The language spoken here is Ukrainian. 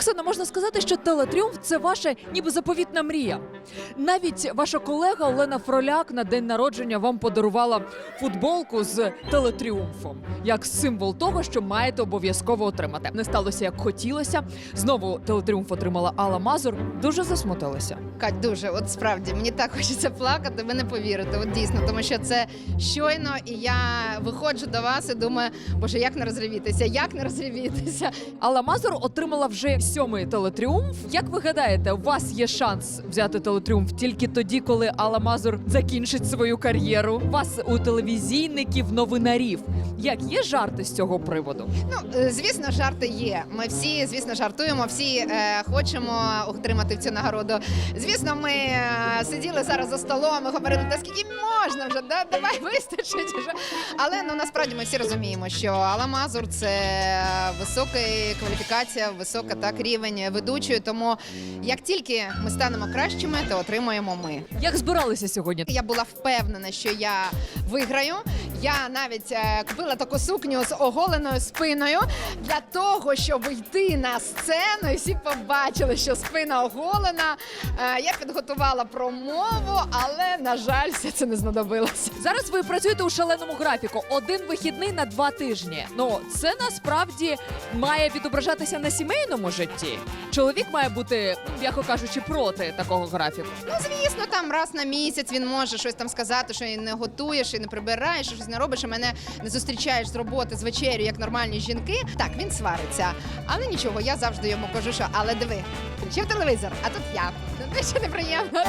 Оксана, можна сказати, що телетріумф це ваша ніби заповітна мрія. Навіть ваша колега Олена Фроляк на день народження вам подарувала футболку з телетріумфом як символ того, що маєте обов'язково отримати. Не сталося як хотілося. Знову телетріумф отримала Алла Мазур. Дуже засмутилася. Кать, дуже, от справді, мені так хочеться плакати, ви не повірите. От дійсно, тому що це щойно, і я виходжу до вас і думаю, боже, як не розревітися, як не розревітися. Алла Мазур отримала вже сьомий телетріумф. Як ви гадаєте, у вас є шанс взяти телетріумф тільки тоді, коли Алла Мазур закінчить свою кар'єру? У Вас у телевізійників, новинарів. Як є жарти з цього приводу? Ну, е, звісно, жарти є. Ми всі, звісно, жартуємо, всі е, хочемо отримати цю нагороду. Звісно, ми е, сиділи зараз за столом і говорили, та скільки можна вже, да? давай вистачить вже. Але ну насправді ми всі розуміємо, що Алла Мазур це висока кваліфікація, висока так рівень ведучої. Тому як тільки ми станемо кращими, то отримаємо ми. Як збиралися сьогодні? Я була впевнена, що я виграю. Я навіть е, купила таку сукню з оголеною спиною для того, щоб йти на сцену, і всі побачили, що спина оголена. Е, я підготувала промову, але на жаль, все це не знадобилося. Зараз ви працюєте у шаленому графіку. Один вихідний на два тижні. Ну це насправді має відображатися на сімейному житті. Чоловік має бути, ну, м'яко кажучи, проти такого графіку. Ну, звісно, там раз на місяць він може щось там сказати, що не готуєш, і не прибираєш, і щось не робиш, і мене не зустрічаєш з роботи з вечерю, як нормальні жінки. Так, він свариться. Але нічого, я завжди йому кажу, що але диви, включив телевізор, а тут я. Це ще неприємно.